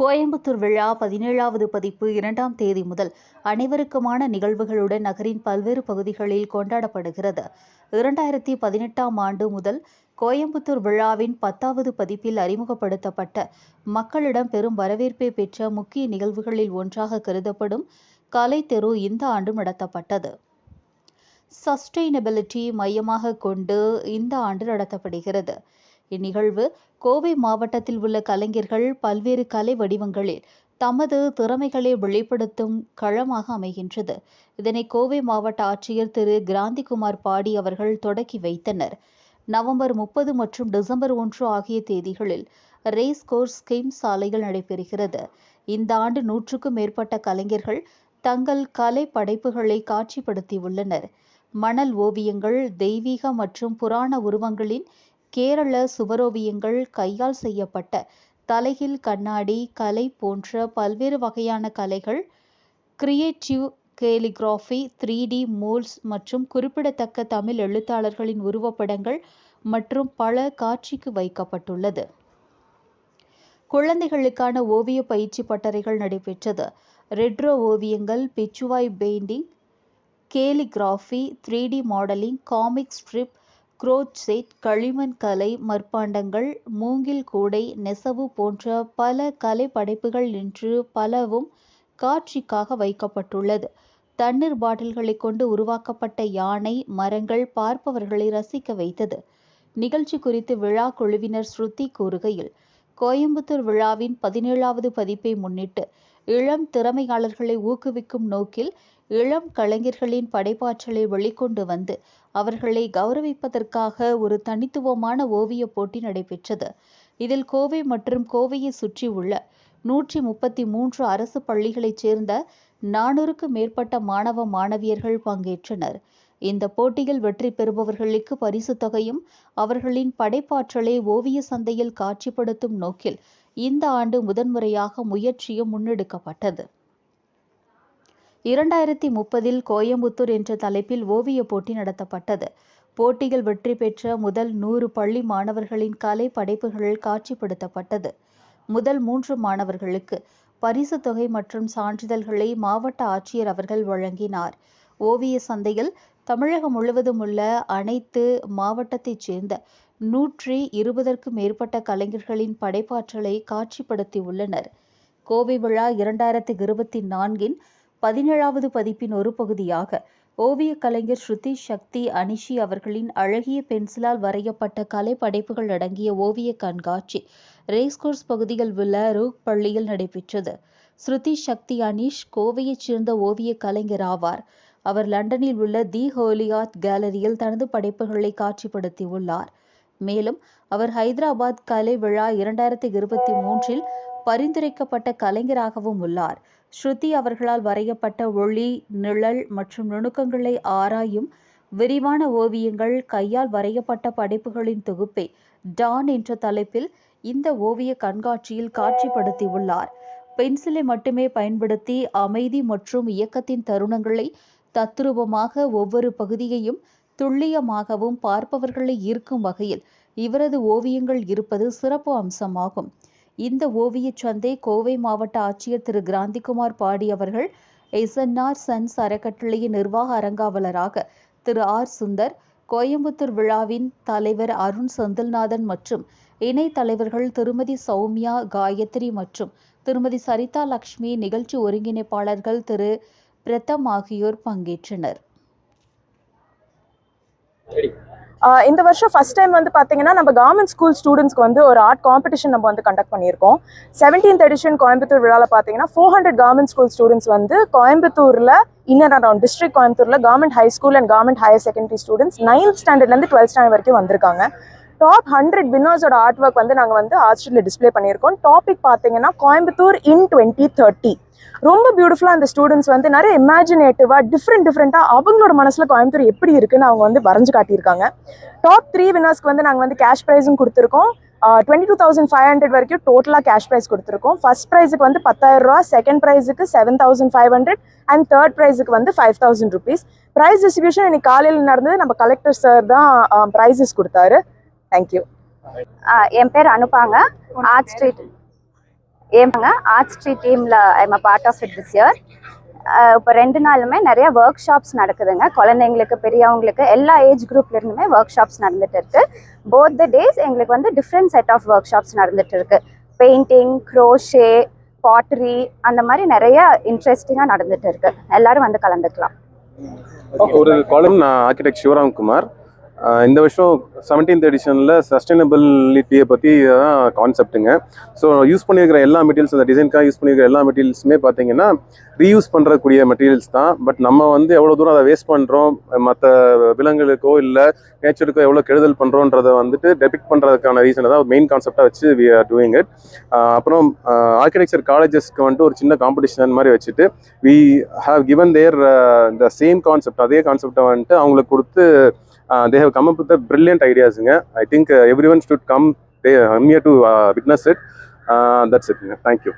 கோயம்புத்தூர் விழா பதினேழாவது பதிப்பு இரண்டாம் தேதி முதல் அனைவருக்குமான நிகழ்வுகளுடன் நகரின் பல்வேறு பகுதிகளில் கொண்டாடப்படுகிறது. இரண்டாயிரத்தி பதினெட்டாம் ஆண்டு முதல் கோயம்புத்தூர் விழாவின் பத்தாவது பதிப்பில் அறிமுகப்படுத்தப்பட்ட மக்களிடம் பெரும் வரவேற்பை பெற்ற முக்கிய நிகழ்வுகளில் ஒன்றாக கருதப்படும் கலை தெரு இந்த ஆண்டு நடத்தப்பட்டது. சஸ்டைனபிலிட்டி மையமாக கொண்டு இந்த ஆண்டு நடத்தப்படுகிறது. இந்நிகழ்வு கோவை மாவட்டத்தில் உள்ள கலைஞர்கள் பல்வேறு கலை வடிவங்களில் தமது திறமைகளை வெளிப்படுத்தும் களமாக அமைகின்றது. இதனை கோவை மாவட்ட ஆட்சியர் திரு. கிராந்திகுமார் பாடி அவர்கள் தொடக்கி வைத்தனர். நவம்பர் முப்பது மற்றும் டிசம்பர் ஒன்று ஆகிய தேதிகளில் ரேஸ் கோர்ஸ் ஸ்கீம் சாலையில் நடைபெறுகிறது. இந்த ஆண்டு நூற்றுக்கும் மேற்பட்ட கலைஞர்கள் தங்கள் கலை படைப்புகளை காட்சிப்படுத்தியுள்ளனர். மணல் ஓவியங்கள் தெய்வீக மற்றும் புராண உருவங்களின் கேரள சுவரோவியங்கள் கையால் செய்யப்பட்ட தலைகீழ் கண்ணாடி கலை போன்ற பல்வேறு வகையான கலைகள் creative calligraphy three D moulds மற்றும் குறிப்பிடத்தக்க தமிழ் எழுத்தாளர்களின் உருவப்படங்கள் மற்றும் பல காட்சிக்கு வைக்கப்பட்டுள்ளது. குழந்தைகளுக்கான ஓவிய பயிற்சி பட்டறைகள் நடைபெற்றது. ரெட்ரோ ஓவியங்கள் Pichwai painting calligraphy three D modelling comic strip crochet களிமண் கலை மட்பாண்டங்கள் மூங்கில் கூடை நெசவு போன்ற பல கலை படைப்புகள் பலவும் காட்சிக்காக வைக்கப்பட்டுள்ளது. தண்ணீர் பாட்டில்களை கொண்டு உருவாக்கப்பட்ட யானை மரங்கள் பார்ப்பவர்களை ரசிக்க வைத்தது. நிகழ்ச்சி குறித்து விழா குழுவினர் ஸ்ருதி கூறுகையில் கோயம்புத்தூர் விழாவின் பதினேழாவது பதிப்பை முன்னிட்டு இளம் திறமையாளர்களை ஊக்குவிக்கும் நோக்கில் இளம் கலைஞர்களின் படைப்பாற்றலை வெளிக்கொண்டு வந்து அவர்களை கௌரவிப்பதற்காக ஒரு தனித்துவமான ஓவிய போட்டி நடைபெற்றது. இதில் கோவை மற்றும் கோவையை சுற்றி உள்ள நூற்றி முப்பத்தி மூன்று அரசு பள்ளிகளைச் சேர்ந்த நானூறுக்கு மேற்பட்ட மாணவ மாணவியர்கள் பங்கேற்றனர். இந்த போட்டியில் வெற்றி பெறுபவர்களுக்கு பரிசு தொகையும் அவர்களின் படைப்பாற்றலை ஓவிய சந்தையில் காட்சிப்படுத்தும் நோக்கில் இந்த ஆண்டு முதன்முறையாக முயற்சியும் முன்னெடுக்கப்பட்டது. இரண்டாயிரத்தி முப்பதில் கோயம்புத்தூர் என்ற தலைப்பில் ஓவியப் போட்டி நடத்தப்பட்டது. போட்டியில் வெற்றி பெற்ற முதல் நூறு பள்ளி மாணவர்களின் கலை படைப்புகள் காட்சிப்படுத்தப்பட்டது. முதல் மூன்று மாணவர்களுக்கு பரிசு தொகை மற்றும் சான்றிதழ்களை மாவட்ட ஆட்சியர் அவர்கள் வழங்கினார். ஓவிய சந்தையில் தமிழகம் முழுவதும் உள்ள அனைத்து மாவட்டத்தைச் சேர்ந்த நூற்றி இருபதற்கும் மேற்பட்ட கலைஞர்களின் படைப்பாற்றலை காட்சிப்படுத்தியுள்ளனர். கோவை விழா இரண்டாயிரத்தி இருபத்தி நான்கின் பதினேழாவது பதிப்பின் ஒரு பகுதியாக ஓவிய கலைஞர் ஸ்ருதி சக்தி அனிஷி அவர்களின் அழகிய பென்சிலால் வரையப்பட்ட கலை படைப்புகள் அடங்கிய ஓவிய கண்காட்சி ரேஸ்கோர்ஸ் பகுதியில் உள்ள ரூக் பள்ளியில் நடைபெற்றது. ஸ்ருதி சக்தி அனிஷ் கோவையைச் சேர்ந்த ஓவிய கலைஞர் ஆவார். அவர் லண்டனில் உள்ள தி ஹோலியாத் கேலரியில் தனது படைப்புகளை காட்சிப்படுத்தியுள்ளார். மேலும் அவர் ஹைதராபாத் கலை விழா இரண்டாயிரத்தி இருபத்தி மூன்றில் பரிந்துரைக்கப்பட்ட கலைஞராகவும் உள்ளார். ஸ்ருதி அவர்களால் வரையப்பட்ட ஒளி நிழல் மற்றும் நுணுக்கங்களை ஆராயும் விரிவான ஓவியங்கள் கையால் வரையப்பட்ட படைப்புகளின் தொகுப்பை டான் என்ற தலைப்பில் இந்த ஓவிய கண்காட்சியில் காட்சிப்படுத்தியுள்ளார். பென்சிலை மட்டுமே பயன்படுத்தி அமைதி மற்றும் இயக்கத்தின் தருணங்களை தத்ரூபமாக ஒவ்வொரு பகுதியையும் துல்லியமாகவும் பார்ப்பவர்களை ஈர்க்கும் வகையில் இவரது ஓவியங்கள் இருப்பது சிறப்பு அம்சமாகும். இந்த ஓவியச் சந்தை கோவை மாவட்ட ஆட்சியர் திரு. கிராந்திகுமார் பாடி அவர்கள் எஸ்என்ஆர் சன்ஸ் அறக்கட்டளையின் நிர்வாக அரங்காவலராக திரு. ஆர். சுந்தர் கோயம்புத்தூர் விழாவின் தலைவர் அருண் செந்தில்நாதன் மற்றும் இணை தலைவர்கள் திருமதி சௌமியா காயத்ரி மற்றும் திருமதி சரிதா லக்ஷ்மி நிகழ்ச்சி ஒருங்கிணைப்பாளர்கள் திரு. பிரதம் ஆகியோர் பங்கேற்றனர். இந்த வருஷம் ஃபஸ்ட் டைம் வந்து பார்த்தீங்கன்னா நம்ம கவர்மெண்ட் ஸ்கூல் ஸ்டூடெண்ட்ஸ்க்கு வந்து ஒரு ஆர்ட் காம்படிஷன் நம்ம வந்து கண்டக்ட் பண்ணியிருக்கோம். செவன்டீன்த் எடிஷன் கோயம்புத்தூர் விழாவில் பார்த்தீங்கன்னா four hundred government school students வந்து கோயம்புத்தூரில் இன்னர் அரௌண்ட் டிஸ்ட்ரிக்ட் கோயம்புத்தூரில் government high school and government higher secondary students ninth ஸ்டாண்டர்ட்லேருந்து twelfth standard வரைக்கும் வந்திருக்காங்க. டாப் ஹண்ட்ரட் வின்னர்ஸோட ஆர்ட் ஒர்க் வந்து நாங்கள் வந்து ஆர்ட்ஸ்டில் டிஸ்ப்ளே பண்ணியிருக்கோம். டாபிக் பார்த்தீங்கன்னா கோயம்புத்தூர் இன் டுவெண்ட்டி தேர்ட்டி ரொம்ப பியூட்டிஃபுல்லாக அந்த ஸ்டூடெண்ட்ஸ் வந்து நிறைய இமேஜினேட்டிவாக டிஃப்ரெண்ட் டிஃப்ரெண்ட்டாக அவங்களோட மனசில் கோயம்புத்தூர் எப்படி இருக்குன்னு அவங்க வந்து வரைஞ்சு காட்டியிருக்காங்க. டாப் த்ரீ வின்னர்ஸ்க்கு வந்து நாங்கள் வந்து கேஷ் ப்ரைஸும் கொடுத்துருக்கோம். Twenty two thousand five hundred வரைக்கும் டோட்டலாக கேஷ் ப்ரைஸ் கொடுத்துருக்கோம். ஃபர்ஸ்ட் ப்ரைஸுக்கு வந்து பத்தாயிரம் ரூபா second ப்ரைஸுக்கு seven thousand five hundred and third ப்ரைஸுக்கு வந்து five thousand rupees prize distribution இன்னைக்கு காலையில் நடந்தது. நம்ம கலெக்டர் சார் தான் ப்ரைஸஸ் கொடுத்தாரு. தேங்க்யூ ஆ, என் பேர் அனுப்பாங்க. ஆர்ட் ஸ்ட்ரீட் ஏமாங்க ஆர்ட் ஸ்ட்ரீட் டீமில் I'm a part of it this year இப்போ ரெண்டு நாளுமே நிறைய ஒர்க் ஷாப்ஸ் நடக்குதுங்க. குழந்தைங்களுக்கு பெரியவங்களுக்கு எல்லா ஏஜ் குரூப்லேருந்துமே ஒர்க் ஷாப்ஸ் நடந்துட்டு இருக்கு. போத் த டேஸ் எங்களுக்கு வந்து different set of workshops நடந்துட்டு இருக்கு. பெயிண்டிங் க்ரோஷே பாட்டரி அந்த மாதிரி நிறைய இன்ட்ரெஸ்டிங்காக நடந்துட்டு இருக்கு. எல்லாரும் வந்து கலந்துக்கலாம். ஒரு காலம் நான் ஆர்கிடெக்ட் சிவராம்குமார் இந்த வருஷம் செவன்டீன்த் எடிஷனில் சஸ்டைனபிலிட்டியை பற்றி தான் கான்செப்ட்டுங்க ஸோ யூஸ் பண்ணியிருக்கிற எல்லா மெட்டீரியல்ஸ் அந்த டிசைனுக்காக யூஸ் பண்ணியிருக்கிற எல்லா மெட்டீரியல்ஸுமே பார்த்தீங்கன்னா ரீயூஸ் பண்ணுறக்கூடிய மெட்டீரியல்ஸ் தான். பட் நம்ம வந்து எவ்வளோ தூரம் அதை வேஸ்ட் பண்ணுறோம் மற்ற விலங்குகளுக்கோ இல்லை நேச்சருக்கோ எவ்வளோ கெடுதல் பண்ணுறோன்றதை வந்துட்டு டெபிக் பண்ணுறதுக்கான ரீசனை தான் மெயின் கான்செப்டாக வச்சு வி ஆர் டூயிங் இட் அப்புறம் ஆர்கிடெக்சர் காலேஜஸ்க்கு வந்துட்டு ஒரு சின்ன காம்படிஷன் மாதிரி வச்சுட்டு we have given there the same concept அதே கான்செப்டை வந்துட்டு அவங்களுக்கு கொடுத்து they have come up with brilliant ஐடியாஸுங்க I think everyone should come they come to witness it that's இட்ங்க thank you